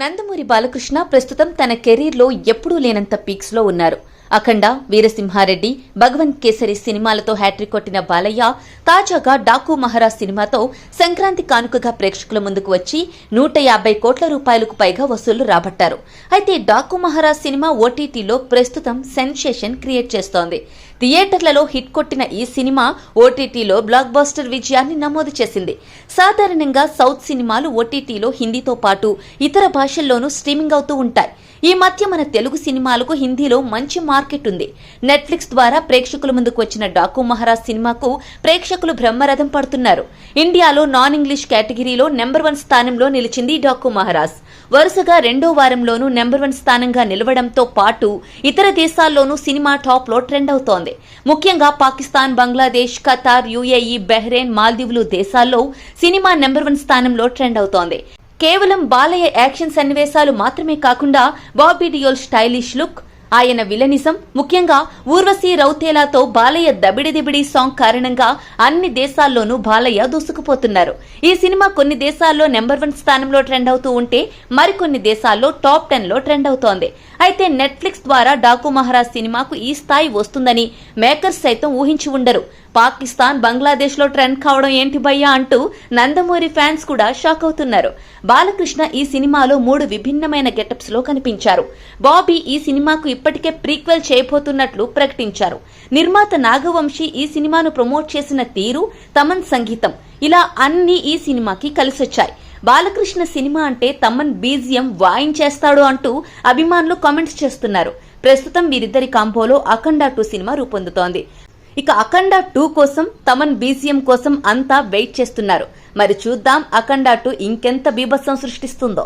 నందమూరి బాలకృష్ణ ప్రస్తుతం తన కెరీర్లో ఎప్పుడూ లేనంత పీక్స్లో ఉన్నారు. అఖండ వీరసింహారెడ్డి భగవంత్ కేసరి సినిమాలతో హ్యాట్రిక్ కొట్టిన బాలయ్య తాజాగా డాకు మహారాజ్ సినిమాతో సంక్రాంతి కానుకగా ప్రేక్షకుల ముందుకు వచ్చి నూట యాభై కోట్ల రూపాయలకు పైగా వసూళ్ళు రాబట్టారు. అయితే డాకు మహారాజ్ సినిమా ఓటీటీలో ప్రస్తుతం సెన్సేషన్ క్రియేట్ చేస్తోంది. థియేటర్లలో హిట్ కొట్టిన ఈ సినిమా ఓటీటీలో బ్లాక్ బాస్టర్ విజయాన్ని నమోదు చేసింది. సాధారణంగా సౌత్ సినిమాలు ఓటీటీలో హిందీతో పాటు ఇతర భాషల్లోనూ స్ట్రీమింగ్ అవుతూ ఉంటాయి. ఈ మధ్య మన తెలుగు సినిమాలకు హిందీలో మంచి మార్కెట్ ఉంది. నెట్ఫ్లిక్స్ ద్వారా ప్రేక్షకుల ముందుకు వచ్చిన డాకు మహారాజ్ సినిమాకు ప్రేక్షకులు బ్రహ్మరథం పడుతున్నారు. ఇండియాలో నాన్ ఇంగ్లీష్ కేటగిరీలో నెంబర్ వన్ స్థానంలో నిలిచింది డాకు మహారాజ్. వరుసగా రెండో వారంలోనూ నెంబర్ వన్ స్థానంగా నిలవడంతో పాటు ఇతర దేశాల్లోనూ సినిమా టాప్లో ట్రెండ్ అవుతోంది. ముఖ్యంగా Pakistan Bangladesh Qatar UAE Bahrain మాల్దీవులు దేశాల్లో సినిమా నెంబర్ వన్ స్థానంలో ట్రెండ్ అవుతోంది. కేవలం బాలయ్య యాక్షన్ సన్నివేశాలు మాత్రమే కాకుండా బాబీ డియోల్ స్టైలిష్ లుక్ ఆయన విలనిజం ముఖ్యంగా ఊర్వశి రౌతేలాతో బాలయ్య దబిడి దిబిడి సాంగ్ కారణంగా అన్ని దేశాల్లోనూ బాలయ్య దూసుకుపోతున్నారు. ఈ సినిమా కొన్ని దేశాల్లో నెంబర్ వన్ స్థానంలో ట్రెండ్ అవుతూ ఉంటే మరికొన్ని దేశాల్లో టాప్ టెన్లో ట్రెండ్ అవుతోంది. అయితే నెట్ఫ్లిక్స్ ద్వారా డాకు మహారాజ్ సినిమాకు ఈ స్థాయి వస్తుందని మేకర్స్ సైతం ఊహించి ఉండరు. పాకిస్తాన్ బంగ్లాదేశ్లో ట్రెండ్ కావడం ఏంటి భయ్యా అంటూ నందమూరి ఫ్యాన్స్ కూడా షాక్ అవుతున్నారు. బాలకృష్ణ ఈ సినిమాలో మూడు విభిన్నమైన గెటప్స్లో కనిపించారు. బాబీ ఈ సినిమాకు ఇప్పటికే ప్రీక్వెల్ చేయబోతున్నట్లు ప్రకటించారు. నిర్మాత నాగవంశీ ఈ సినిమాను ప్రమోట్ చేసిన తీరు తమన్ సంగీతం. ఇలా అన్ని ఈ సినిమాకి కలిసొచ్చాయి. బాలకృష్ణ సినిమా అంటే తమన్ బీజియం వాయించేస్తాడు అంటూ అభిమానులు కామెంట్స్ చేస్తున్నారు. ప్రస్తుతం వీరిద్దరి కాంపోలో అఖండ టూ సినిమా రూపొందుతోంది. ఇక అఖండ టూ కోసం తమన్ బీసీఎం కోసం అంతా వెయిట్ చేస్తున్నారు. మరి చూద్దాం అఖండ టూ ఇంకెంత బీభత్సం సృష్టిస్తుందో.